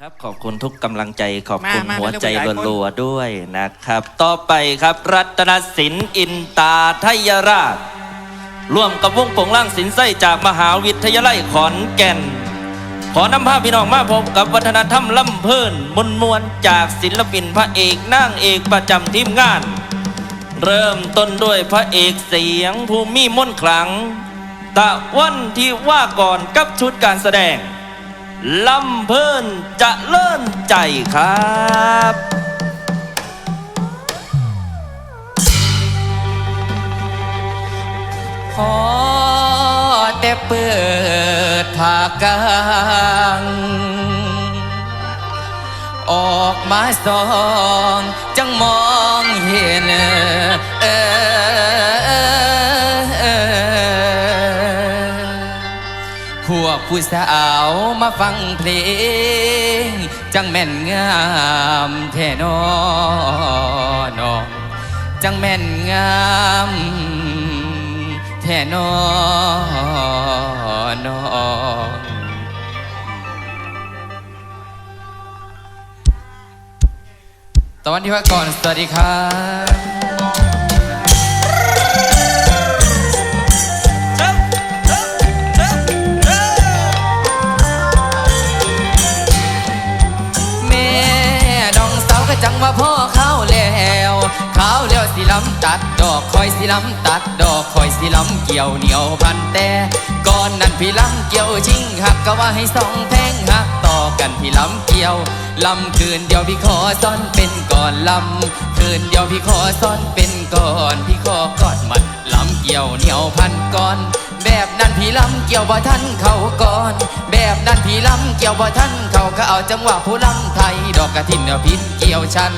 ครับขอบคุณทุกกำลังใจขอบคุณมามาหัวใจเร็วๆ รัวๆด้วยนะครับ ต่อไปครับรัตนศิลป์อินตาทยราช ร่วมกับวงโปงล่างสินไส้จากมหาวิทยาลัยขอนแก่น ขอนำภาพพี่น้องมาพบกับวัฒนธรรมล่ำเพิ่นมนมวลจากศิลปินพระเอกนางเอกประจำทีมงาน เริ่มต้นด้วยพระเอกเสียงภูมิมนต์ขลัง ตะวันที่ว่าก่อนกับชุดการแสดง ลำเพิ่นจะเลิ่นใจครับขอแต่เปิดผากางออกมาสองจังมอ ผู้สาวมาฟังเพลง จังแม่นงามแท่นอนอจังแม่นงามแท่นอนอตอนที่ว่าก่อน สวัสดีครับ ว่าพ่อเขาแล้วเขาแล้วสิลำตัดดอกคอยสิลำตัดดอกคอยสิลำเกี่ยวเหนียวพันแต่ก่อนนั้นพี่ลำเกี่ยวชิงหักก็ว่าให้สองแพงหักต่อกันพี่ลำเกี่ยวลำคืนเดียวพี่ขอซ่อนเป็นก่อนลำคืนเดียวพี่ขอซ่อนเป็นก่อนพี่ขอกอดมันลำเกี่ยวเหนียวพันก่อน แบบนั้นพี่ลำเกี่ยวบ่ทันเขาก่อน แบบนั้นพี่ลำเกี่ยวบ่ทันเขาก็เอาจังหวะผู้ลำไทย ดอกกระถินเอาพินเกี่ยวฉัน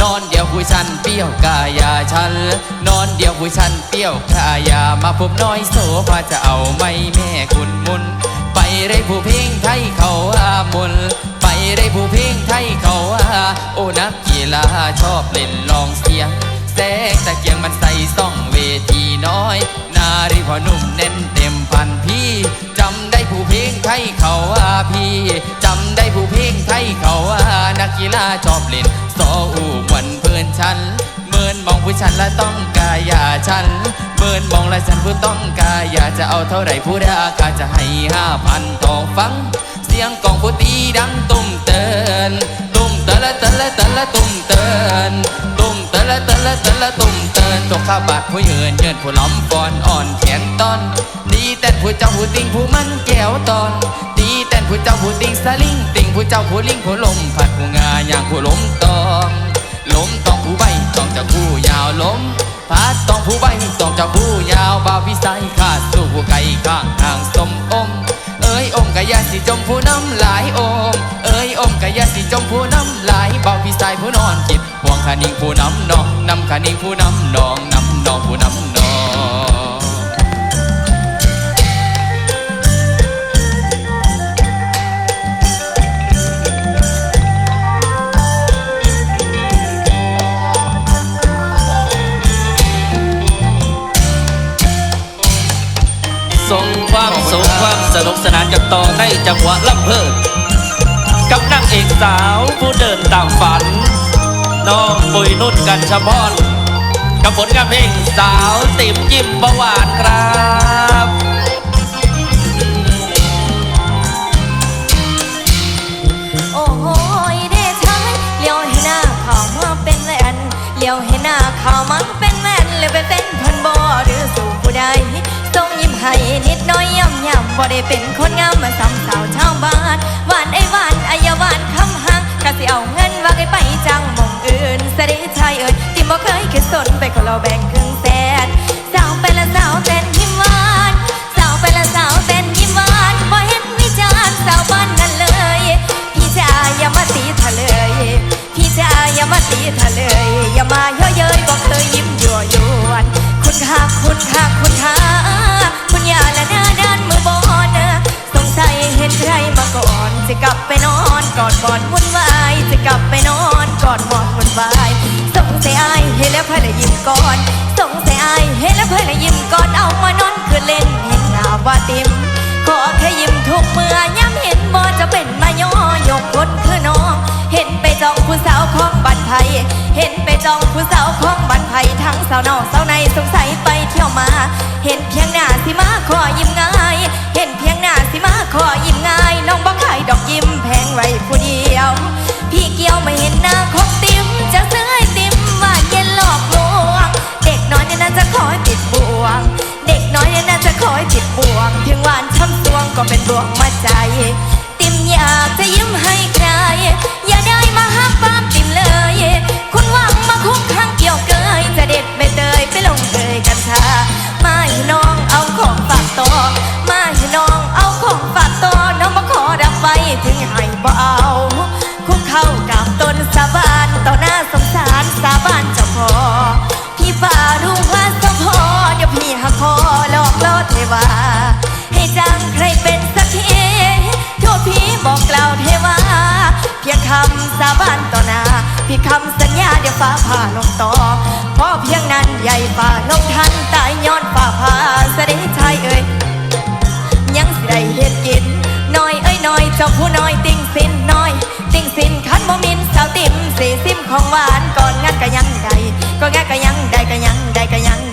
นอนเดียวผู้ฉันเปี้ยวกายาฉัน นอนเดียวผู้ฉันเปี้ยวกายามาพบน้อยโสภาจะเอาไม่แม่คุณมุนไปได้ผู้เพลงไทยเขาอามุนไปได้ผู้เพลงไทยเขาอาโอ้นักกีฬาชอบเล่นลองเสียง แสงตะเกียงมันใส่ซ่องเวทีน้อย นารีพอนุ่มเน้นเต็มพันพี่จำได้ผู้เพลงไทยเขาว่าพี่จำได้ผู้เพลงไทยเขาว่านักกีฬาชอบเล่นโซอูมวนเพื่อนฉันเมินมองผู้ฉันและต้องกายาฉันเมินมองและฉันผู้ต้องกายาจะเอาเท่าไหร่ผู้ราคาจะให้ห้าพันต่อฟัง เสียงกองผู้ตีดังตุ้มเตือน ตะละตะละตะละตุ้มเตือนตุ้มตะละตะละตะละตุ้มเตือนตกข้าบาดผู้เยินเยินผู้ล้อมฟอนอ่อนแขนตอน ดีแต่ผู้เจ้าผู้ติงผู้มันแก้วตอน ดีแต่ผู้เจ้าผู้ติงสลิงติงผู้เจ้าผู้ลิงผู้ลมผัดผู้งาอย่างผู้ล้มตองล้มตองผู้ใบตองจาผู้ยาวล้มพัดตองผู้ใบตองจาผู้ยาวบ่าวพิสัยขาดสู้ผู้ไก่ข้างทางสมอมเอ้ยอมกะยาสิจมผู้น้ำหลายอม อ้ยอมกะยาสิจมผู้น้ำหลายเบาพี่สายผู้นอนจิตห่วงขานิงผู้น้ำนองนำขานิงผู้น้ำนองนำนองผู้น้ำนองส่งความสุขความสนุกสนานกับต่อในจังหวะลำเพิ่น กับนางเอกสาวผู้เดินตามฝัน น้องปุยนุ่นกันชพรกับผลงานเพลงสาวติ่มยิ้มเบาหวานครับโอ้โหเดชายเลี้ยวให้หน้าเขามาเป็นแวนเลี้ยวให้หน้าเขามาเป็นแวนเลยไปเป็นเพิ่นบ่หรือสู่ผู้ใดส่งยิ้ม ให้นิดน้อยย่ำย่ำบ่ได้เป็นคนงามมาซ้ำสาวชาวบ้านหวานไอ้หวานไอายหวานคำหังกะสิเอาเงินวางไอ้ไปจังมองอื่นเสด็จชายเอิญที่บ่เคยคิดสนไปขอเราแบ่งครึ่งแสนสาวไปละสาวเต้นหิมวานสาวไปละสาวเต้น ว่าติมขอแค่ยิ้มทุกเมื่อย้ำเห็นบ่จะเป็นมาย่อยกคนคือน้อง เห็นไปจองผู้สาวของบัตรไทย เห็นไปจองผู้สาวของบัตรไทยทั้งสาวนอกสาวในสงสัยไปเที่ยวมา เห็นเพียงหน้าที่มาขอยิ้มงา ง บานต่อหน้าพี่คำสัญญาเดี๋ยวฟ้าผ่าลงต่อเพราะเพียงนั้นใหญ่ฝ่าลงทันตายย้อนฝ่าผ่าเสด็จชายเอ่ยยังสิได้เฮ็ดกินน้อยเอ้ยน้อยเจ้าผู้น้อยติ่งสินน้อย ติ่งสินคันบ่มินสาวติ่มสีซิมของหวานก่อนงานก็ยังได้ก็งานก็ยังได้ก็ยังได้ก็ยัง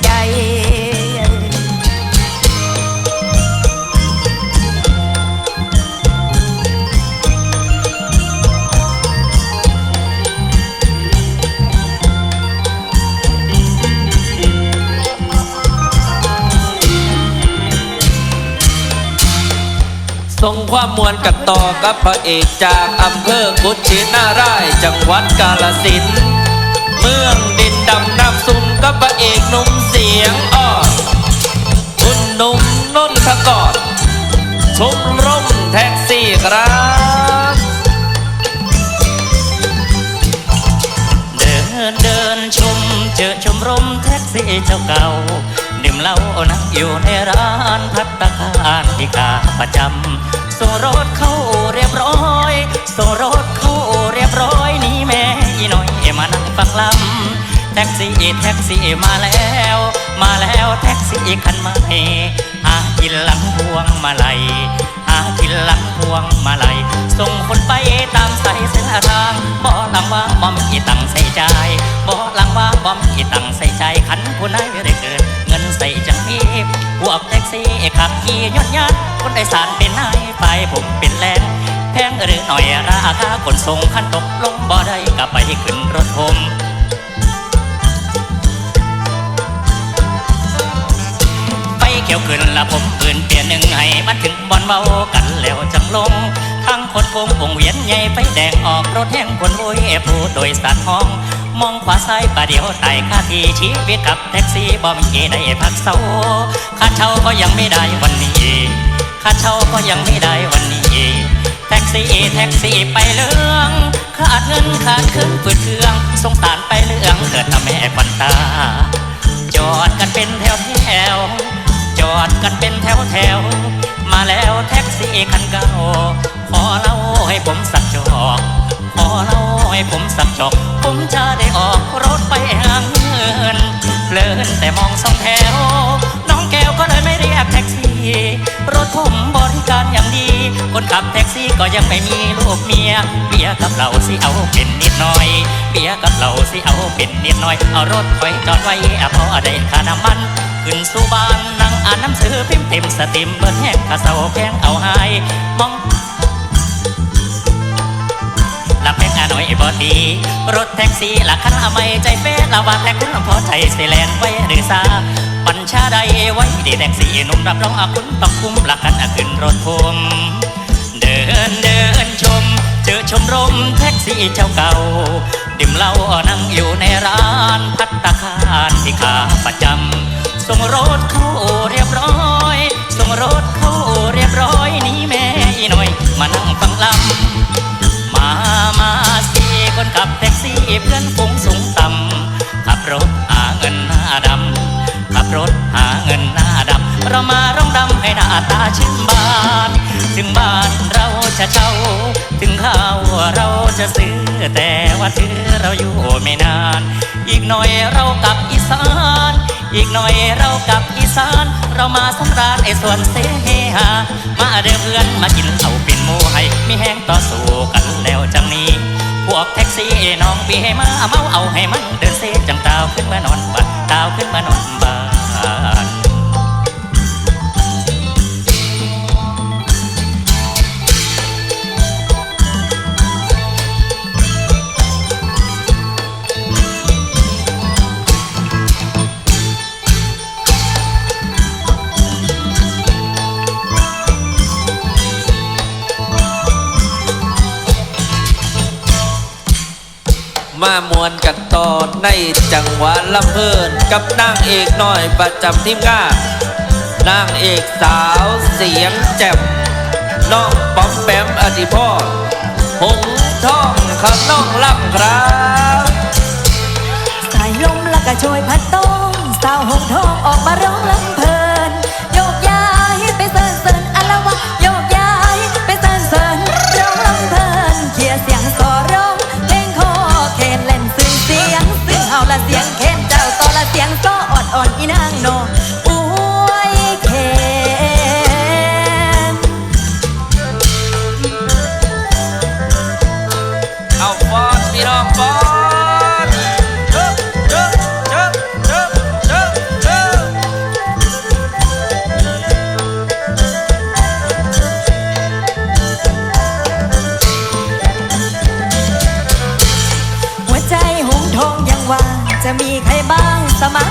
ส่งความมวลกันต่อกับพระเอกจากอำเภอกุชินารายจังหวัดกาลสินเมืองดินดำน้ำซุ่มกับพระเอกหนุ่มเสียงอ่อนคุณนุ่มนนทกรชมรมแท็กซี่ครับเดินเดินชมเจอชมรมแท็กซี่เจ้าเก่า ดื่มเหล้านั่งอยู่ในร้านพัตตาคารที่กาประจำส่งรถเข้าเรียบร้อยส่งรถเข้าเรียบร้อยนี่แม่อีหน่อยมานั่งฟังลำแท็กซี่แท็กซี่มาแล้ว มาแล้วแท็กซี่คันใหม่หากินหลังพวงมาลัยหากินหลังพวงมาลัยส่งคนไปตามสายเส้นทางบ่หลังว่าบ่มีตังใส่ใจบ่หลังว่าบ่มีตังใส่ใจายขันผู้ใดได้เกิดเงินใส่จังมีพ วกแท็กซี่ขับขี่ยนยันคนโดยสารเป็นนายไปผมเป็นแลนแพงหรือหน่อยราคาขนส่งขั้นตกลงบ่ได้ก็ไปขึ้นรถผมไฟเขียวขึ้นละผมปืนเปลี่ยนหนึ่งให้มันถึงบอลเบากันแล้วจังลงทั้งคนโค้งวงเวียนใหญ่ไฟแดงออกรถแห้งคนโวยผู้โดยสารห้อง มองขวาซ้ายประเดี๋ยวไต่ค่าที่ชีวิตกับแท็กซี่บ่มีได้พักเศร้าค่าเช่าก็ยังไม่ได้วันนี้ค่าเช่าก็ยังไม่ได้วันนี้แท็กซี่แท็กซี่ไปเรื่องขาดเงินขาดเครื่องฝืดเครื่องสงสารไปเรื่องเกิดทำแม่ควันตา จอดกันเป็นแถวแถวจอดกันเป็นแถวแถวมาแล้วแท็กซี่คันเก่าขอเล่าให้ผมสักจอก อเล่าให้ผมสักจอก ผมจะได้ออกรถไปหาเงินเพลินแต่มองสองแถว น้องแก้วก็เลยไม่เรียกแท็กซี่ รถผมบริการอย่างดี คนขับแท็กซี่ก็ยังไม่มีลูกเมีย เบียกับเราสิเอาเป็นนิดหน่อย เบียกับเราสิเอาเป็นนิดหน่อย เอารถไว้จอดไว้อพอได้ค่าน้ำมันขึ้นสู่บ้านนั่งอ่านหนังสือพิมพ์เต็มสตรีมเบิดแห้งกะเศร้าแพงเอาหายมอง ละแพงอาหน่อยบอดีรถแท็กซี่ละคันอไม่ใจเฟ้ละว่าแท็กคุณพอใจเสแลนไว้หรือซาปัญชาใดไว้ดีแท็กซี่นุ่มรับรองอาคุณต้องคุ้มละคันอาขึ้นรถผมเดินเดินชม เจอชมรมแท็กซี่เจ้าเก่า ดื่มเหล้านั่งอยู่ในร้านพัตตาคารที่ขาประจำส่งรถเข้าเรียบร้อยส่งรถเข้าเรียบร้อยนี่แม่อีหน่อย มานั่งฟังลำม คนขับแท็กซี่เพื่อนฝูงสูงต่ำขับรถหาเงินหน้าดำขับรถหาเงินหน้าดำเรามาร้องดำให้หน้าตาชื่นบาน ถึงบ้านเราจะเช่า ถึงข้าวเราจะซื้อ แต่ว่าถือเราอยู่ไม่นาน อีกหน่อยเรากลับอีสาน อีกหน่อยเรากลับอีสาน เรามาสำราญไอ้ส่วนเสหามาเด้อเพื่อนมากินเหล้าเป็นหมูให้มีแห้งต่อสู้กันแล้วจังนี้ พวกแท็กซี่น้องปีให้มาเมาเอาให้มันเดินเซจังตาวขึ้นมานอนบ้านตาวขึ้นมานอนบ้าน มามวนกันตออในจังหวะลำเพินกับนางเอกน้อยประจำทีมงานนางเอกสาวเสียงแจ่มน้องป๊อมแปมอดีพ่อหงท่องเขาน้องล่ำครับสายลมละก็ช่วยพัดต้มสาวหงทองออกมาร้องลำ สียงก็อ่อนอ่อนอีนางนอ nossa.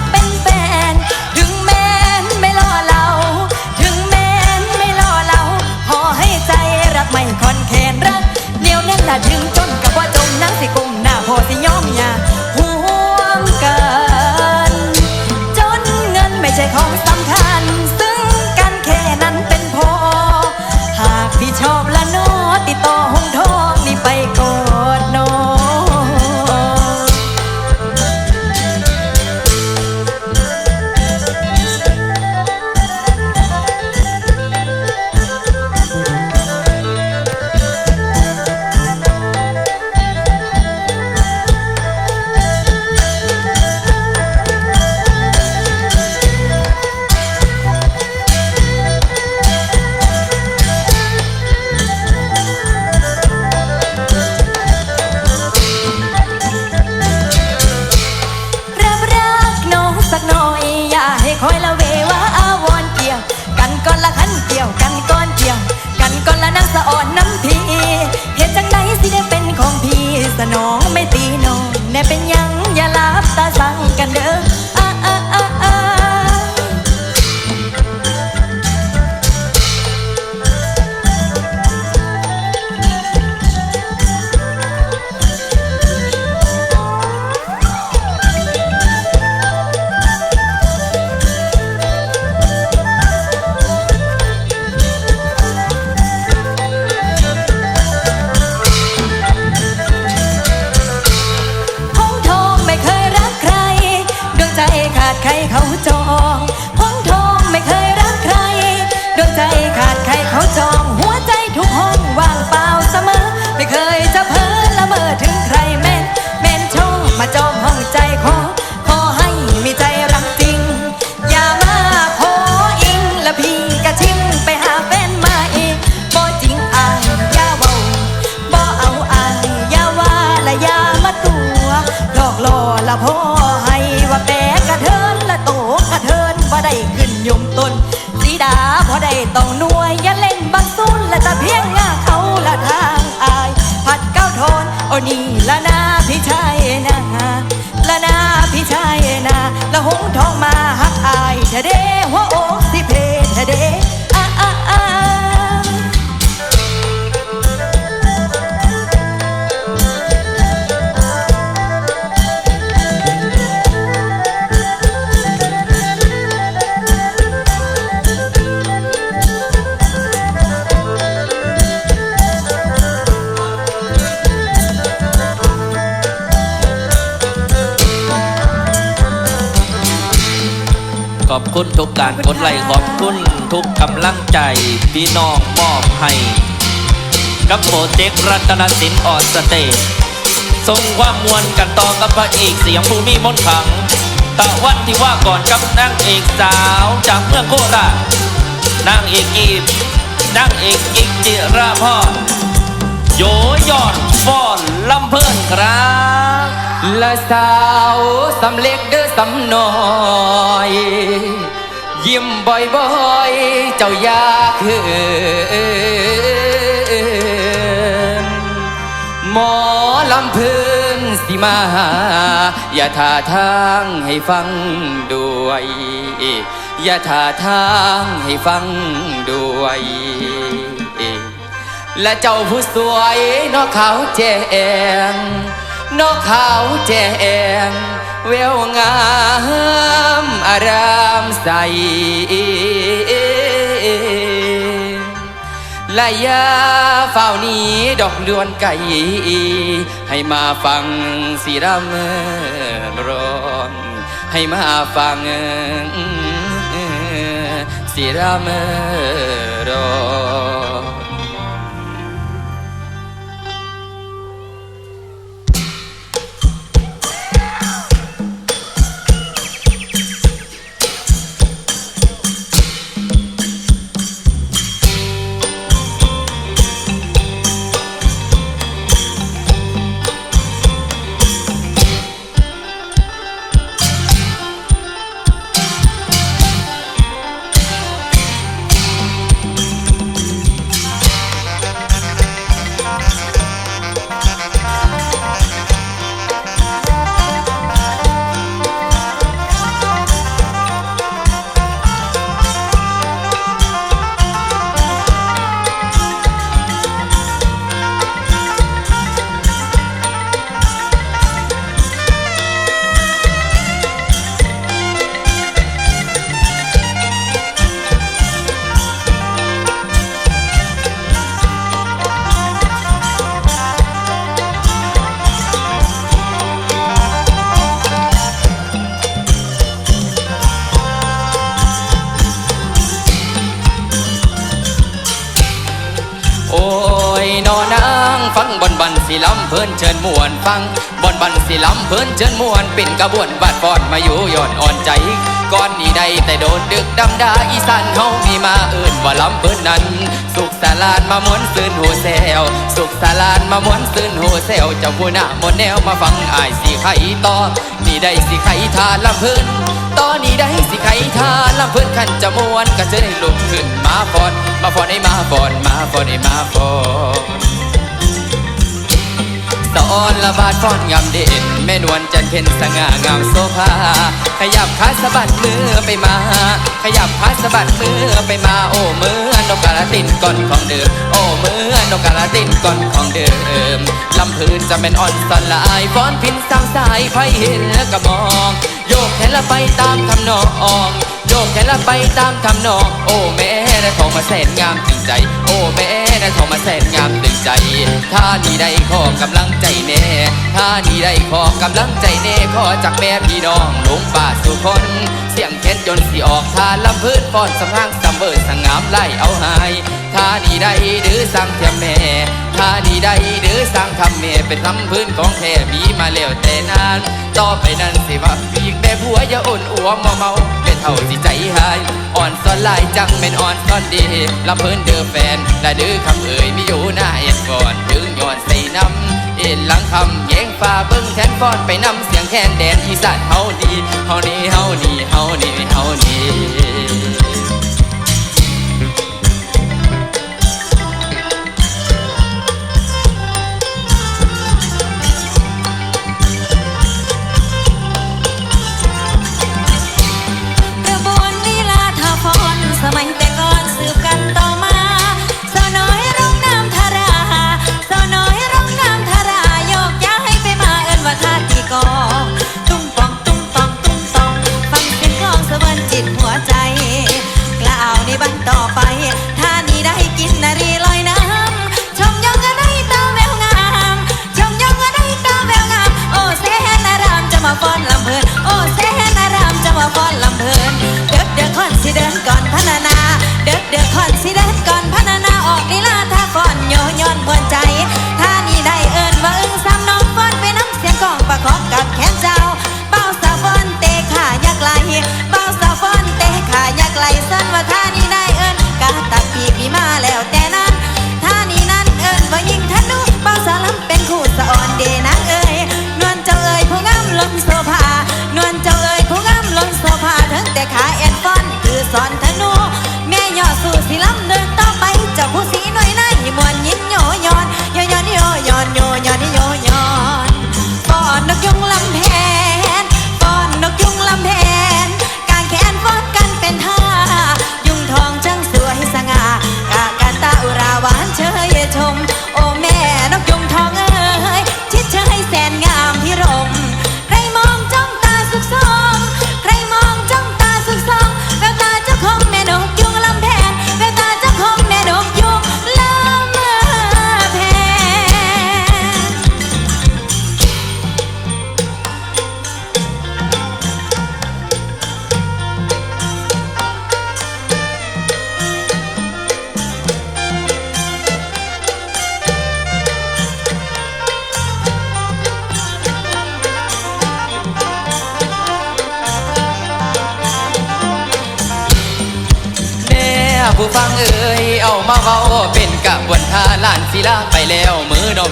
สนองไม่ตีน้องแน่เป็นยังอย่าลับตาสา คุณทุกการกดไลค์ขอบคุณทุกกำลังใจ พี่น้องมอบให้ กับโปรเจกต์รัตนสินออนสเตจทรงความมวลกันต่อกับพระเอกเสียงภูมิมนขัง ตะวันที่ว่าก่อนกับนางเอกสาวจากเมืองโคราชนางเอกอีบนางเอกอิกจิราพรโยยอดฟอนลำเพลินครับ และสาวสำเล็กเด้อสำน้อย ยิ้มบ่อยๆ เจ้าอยาเขินหมอลำพื้นสิมาหาอย่าท่าทางให้ฟังด้วย อย่าท่าทางให้ฟังด้วยและเจ้าผู้สวยนอกขาวแจง นอกขาวแจงแววงามอารามใสละยาเฝ้าหนี้ดอกดวนไก่ให้มาฟังสีรำร้องให้มาฟังสีรำร้อง สีลำเพิ่นเชิญมวนฟังบอนบันสีลำเพิ่นเชิญมวนเป็นกระบวนบาดฟอนมาอยู่ย่อนอ่อนใจก่อนนี้ใดแต่โดนดึกดำดาอีสานเฮามีมาเอื่นว่าลำเพิ่นนั้น สุขสารานมามวนซื่นโหแซวสุขสารานมามวนซื่นโหแซวเจ้าผู้หน้ามนแนวมาฟังอายสิไข่ต่อนี่ได้สิไข่ทาลำเพิ่นตอนนี้ได้สิไข่ทาลำเพิ่นขันจะมวนก็จะได้ลุกขึ้นมาฟอนมาฟอนให้มาฟอนมาฟอนให้มาฟอน สอนละบาดฟ้อนงามเด่นแม่นวลจันเพ็ญสง่างามโซภาขยับขาสะบัดมือไปมา ขยับขาสะบัดมือไปมาโอ้มือนกกาลตินก่อนของเดิมโอ้มือนกกาลตินก่อนของเดิมลำพื้นจะเป็นอ่อนสลายฟ้อนพินสางสายไฟเห็นแล้วก็มอง โยกแขนละไปตามทำนอง โยกแขนละไปตามทำนอง โอ้แม่ไดทองมาแสนงามตึงใจ โอ้แม่ไดทองมาแสนงามตึงใจ ถ้านี่ได้ขอกำลังใจแน่ ถ้านี่ได้ขอกำลังใจแน่ขอจากแม่พี่น้องลงป้าสุคน เสียงเท็ดจนสิออกทานลำพื้นฟ้อนสำรางสำเบิดสงงามไล่เอาหาย ถ้านี่ได้ดื้อสั่งเทียมแม่ ดื้งคำแม่เป็นลำพื้นของแท้มีมาแล้วแต่นาน ต่อไปนั้นสิว่าปีกแต่ผัวอย่าอ่อนอัวมาเมาเป็นเท่าสิใจหาย อ่อนซ้อนลายจังเป็นอ่อนซ้อนดีลำเพิ่นเดือแฟนและดื้อคำเอ่ยมีอยู่หน้าเอ็นก่อนถึงย้อนใส่น้ำเอ็นหลังคำแยงฟ้าเบิ้งแทนฟ้อนไปนำเสียงแคนแดนอีสานเฮาดีเฮานี่เฮานี่เฮานี่เฮานี่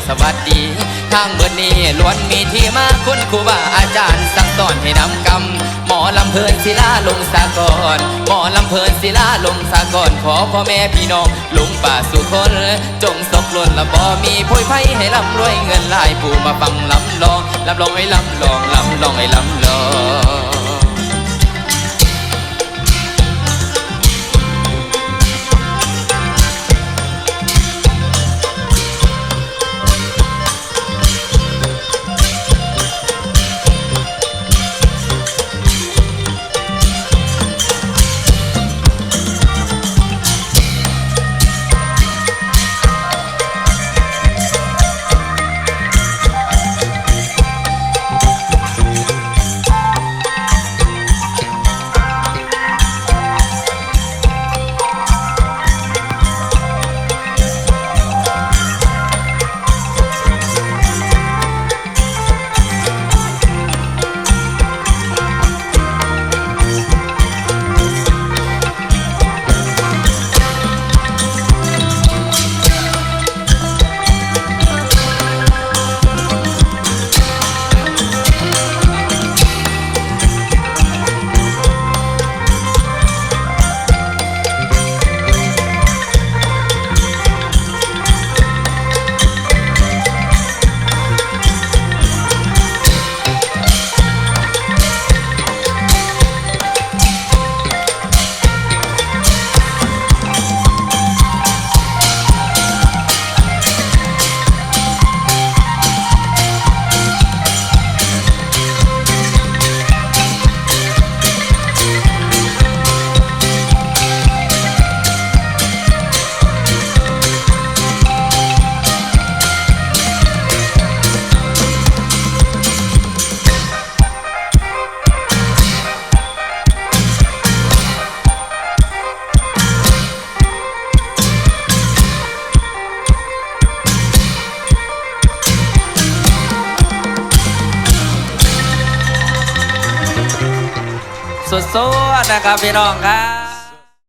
สวัสดีทางเบิดนี้ล้วนมีที่มาคุณครูบาอาจารย์สั่งสอนให้นำกำหมอลำเพลินศิลาลงสากรหมอลำเพลินศิลาลงสากรขอพ่อแม่พี่น้องลุงป่าสุคน จงสกลนละบ่มีโพยไพ่ให้ลำรวยเงินหลายผู้มาฟังลำลองลำลองให้ลำลองลำลองให้ลำลอง ครับพี่น้องครับ